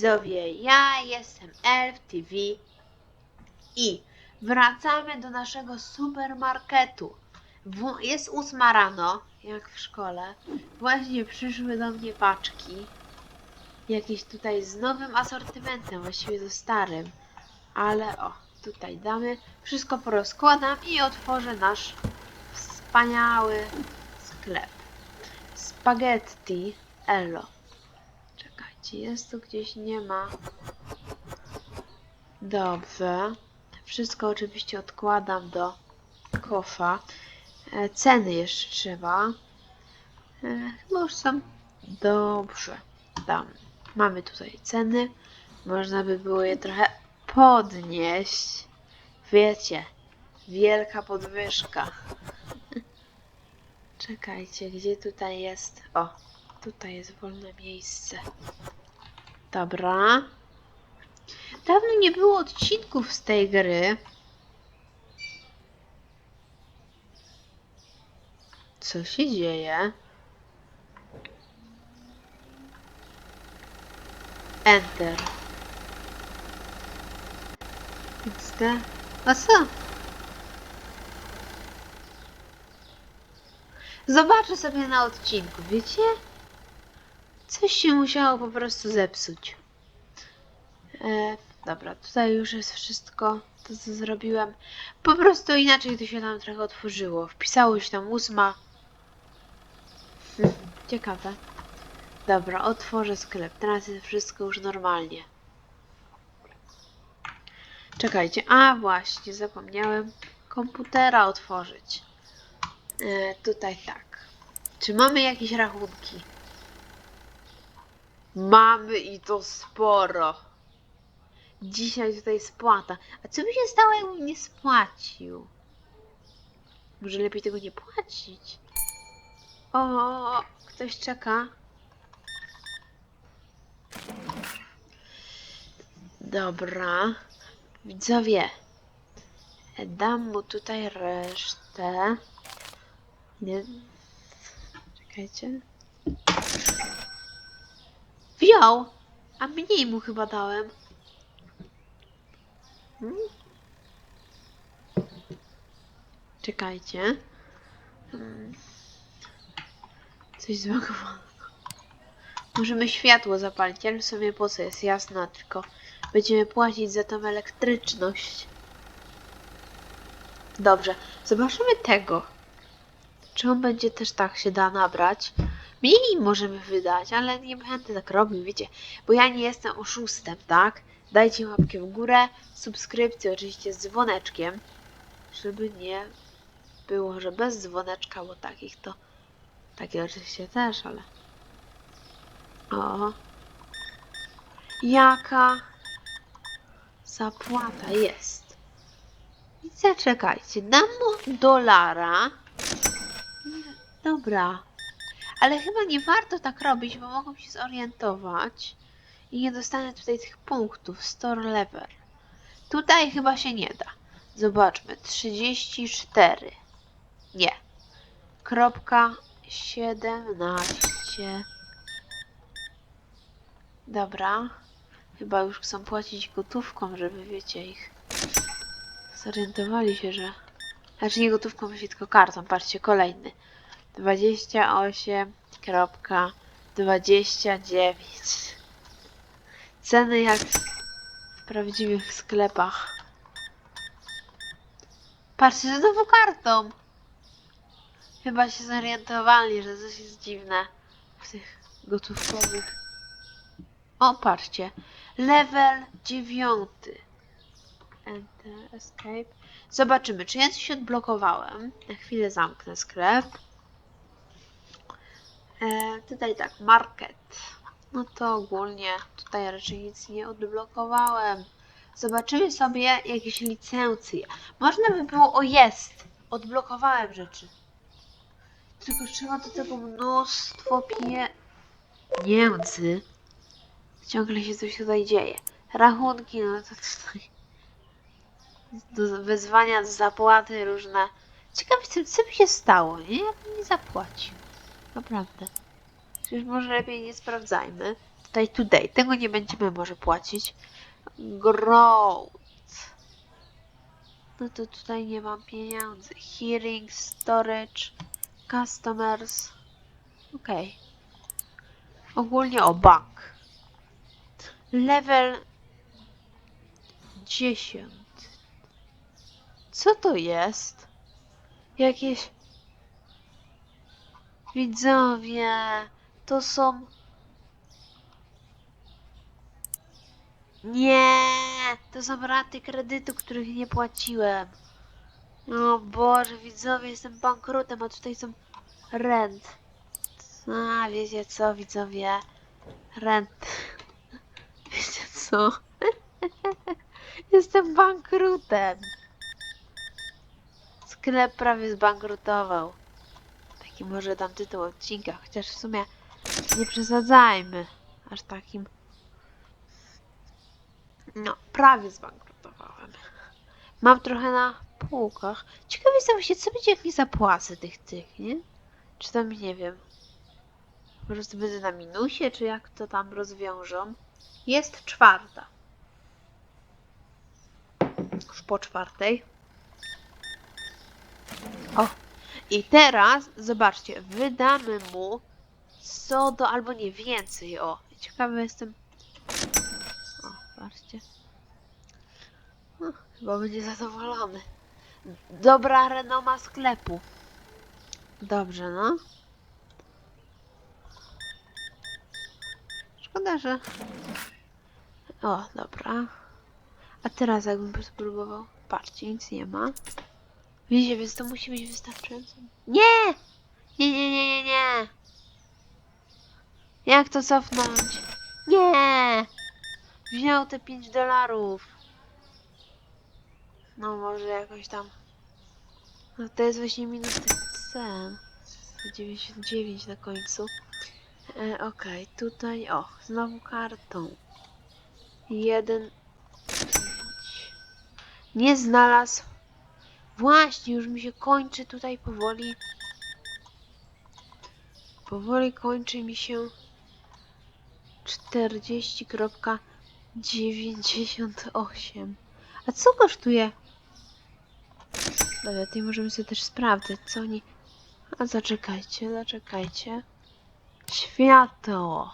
widzowie, ja jestem Elf TV i wracamy do naszego supermarketu. Jest ósma rano, jak w szkole. Właśnie przyszły do mnie paczki. Jakieś tutaj z nowym asortymentem, właściwie ze starym. Ale o, tutaj damy. Wszystko porozkładam i otworzę nasz wspaniały sklep. Spaghetti Elo. Jest tu gdzieś, nie ma. Dobrze. Wszystko oczywiście odkładam do kosza. E, Ceny jeszcze trzeba. E, Chyba już są dobrze. Tam. Mamy tutaj ceny. Można by było je trochę podnieść. Wiecie, wielka podwyżka. Czekajcie, gdzie tutaj jest? O, tutaj jest wolne miejsce. Dobra. Dawno nie było odcinków z tej gry. Co się dzieje? Enter. XD. A co? Zobaczę sobie na odcinku, wiecie? Coś się musiało po prostu zepsuć. E, dobra, tutaj już jest wszystko, to co zrobiłem. Po prostu inaczej to się tam trochę otworzyło. Wpisało się tam ósma. Hm, ciekawe. Dobra, otworzę sklep. Teraz jest wszystko już normalnie. Czekajcie, a właśnie, zapomniałem komputera otworzyć. E, tutaj tak. Czy mamy jakieś rachunki? Mamy i to sporo. Dzisiaj tutaj spłata. A co by się stało, jakbym nie spłacił? Może lepiej tego nie płacić? O, ktoś czeka. Dobra. Widzowie. Dam mu tutaj resztę. Nie. Czekajcie. Wziął! A mniej mu chyba dałem. Hmm? Czekajcie. Hmm. Coś zbagowało. Możemy światło zapalić, ale w sumie po co jest jasno, tylko będziemy płacić za tą elektryczność. Dobrze, zobaczymy tego. Czy on będzie też tak się da nabrać? Mniej możemy wydać, ale nie będę tak robił, wiecie, bo ja nie jestem oszustem, tak? Dajcie łapkę w górę, subskrypcję oczywiście z dzwoneczkiem, żeby nie było, że bez dzwoneczka, bo takich to, takie oczywiście też, ale... O, jaka zapłata jest. I zaczekajcie, dam mu dolara. Dobra. Ale chyba nie warto tak robić, bo mogą się zorientować i nie dostanę tutaj tych punktów. Store level. Tutaj chyba się nie da. Zobaczmy. 34. Nie. Kropka 17. Dobra. Chyba już chcą płacić gotówką, żeby wiecie ich zorientowali się, że... Znaczy nie gotówką, właśnie tylko kartą. Patrzcie, kolejny. 28.29 Ceny jak w prawdziwych sklepach. Patrzcie, znowu kartą. Chyba się zorientowali, że coś jest dziwne w tych gotówkowych. O, patrzcie. Level dziewiąty. Enter, escape. Zobaczymy, czy ja coś odblokowałem. Na chwilę zamknę sklep. E, tutaj tak, market. No to ogólnie tutaj raczej nic nie odblokowałem. Zobaczymy sobie jakieś licencje. Można by było, o jest, odblokowałem rzeczy. Tylko trzeba do tego mnóstwo pie... pieniędzy. Ciągle się coś tutaj dzieje. Rachunki, no to tutaj do wezwania do zapłaty różne. Ciekawe, co, by się stało, nie? Ja bym nie zapłacił. Naprawdę. Przecież może lepiej nie sprawdzajmy. tutaj today. Tego nie będziemy może płacić. Growth. No to tutaj nie mam pieniędzy. Hearing, storage, customers. Okej. Ogólnie o bank. Level 10. Co to jest? Jakieś widzowie. To są Nie, to są raty kredytu, których nie płaciłem. O Boże, widzowie, jestem bankrutem, a tutaj są rent. A, wiecie co, widzowie? Rent. Wiecie co? jestem bankrutem. Sklep prawie zbankrutował. Może dam tytuł odcinka, chociaż w sumie nie przesadzajmy aż takim no, prawie zbankrutowałem. Mam trochę na półkach. Ciekawe jestem się, co będzie jak nie zapłacę tych tych, nie? Czy tam, nie wiem. Po prostu będę na minusie, czy jak to tam rozwiążą. Jest czwarta. Już po czwartej. O! I teraz, zobaczcie, wydamy mu co do, albo nie więcej, o. Ciekawy jestem, o, patrzcie. No, chyba będzie zadowolony. Dobra renoma sklepu. Dobrze, no. Szkoda, że... O, dobra. A teraz jakbym spróbował... Patrzcie, nic nie ma. Widzicie, więc to musi być wystarczająco. Nie! Nie, nie, nie, nie, nie! Jak to cofnąć? Nie! Wziął te 5 dolarów. No może jakoś tam. No to jest właśnie minus tych cen. 99 na końcu. E, Okej, tutaj o, znowu kartą. Jeden. pięć. Nie znalazł. Właśnie, już mi się kończy tutaj powoli. Powoli kończy mi się 40.98. A co kosztuje? Dobra, tutaj możemy sobie też sprawdzać, co oni... A zaczekajcie, zaczekajcie. Światło.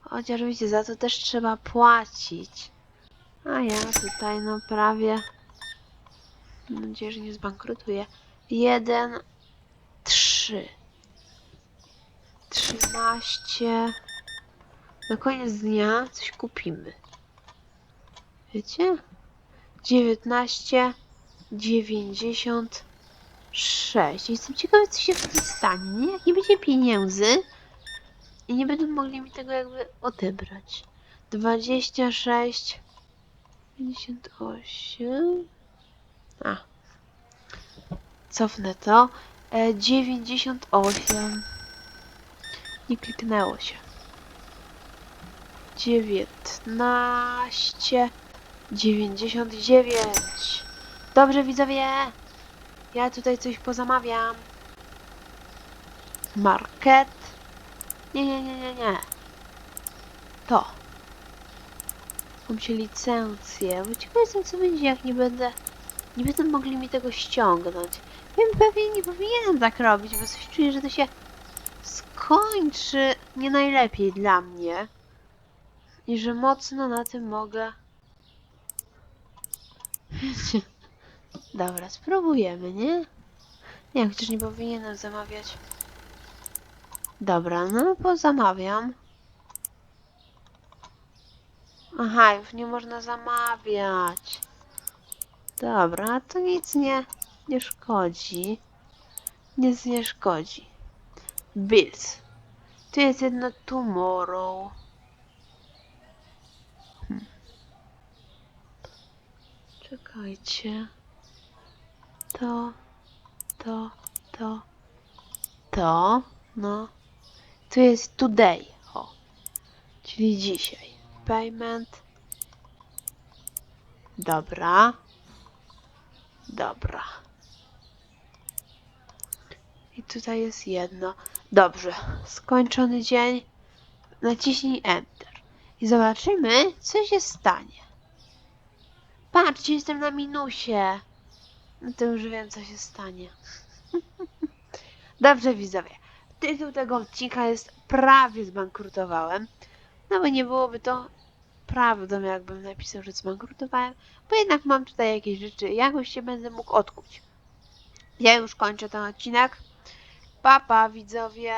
Chociaż wiecie, za to też trzeba płacić. A ja tutaj no prawie... Mam nadzieję, że nie zbankrutuję. Jeden, trzy. Trzynaście. Na koniec dnia coś kupimy. Wiecie? 19, 96. Jestem ciekawa, co się wtedy stanie, nie? Jak nie będzie pieniędzy i nie będą mogli mi tego jakby odebrać. 26, 58. A. Cofnę to. E, 98. Nie kliknęło się. 19 99 Dobrze widzowie Ja tutaj coś pozamawiam Market Nie, nie, nie, nie, nie To Mam się licencję Bo ciekawe jestem co będzie jak nie będę Nie będą mogli mi tego ściągnąć Wiem pewnie nie powinienem tak robić Bo coś czuję, że to się Skończy nie najlepiej dla mnie i że mocno na tym mogę. Dobra, spróbujemy, nie? Nie, chociaż nie powinienem zamawiać. Dobra, no pozamawiam. Aha, już nie można zamawiać. Dobra, to nic nie, nie szkodzi. Nic nie szkodzi. Bills. Tu jest jedno tomorrow. Czekajcie. To, to, to, to, no. Tu jest today, o. Czyli dzisiaj. Payment. Dobra. Dobra. I tutaj jest jedno. Dobrze. Skończony dzień. Naciśnij Enter i zobaczymy, co się stanie. Patrzcie, jestem na minusie. No to już wiem, co się stanie. Dobrze, widzowie. Tytuł tego odcinka jest Prawie zbankrutowałem. No bo nie byłoby to prawdą, jakbym napisał, że zbankrutowałem, bo jednak mam tutaj jakieś rzeczy, jakoś się będę mógł odkuć. Ja już kończę ten odcinek. Pa, pa, widzowie.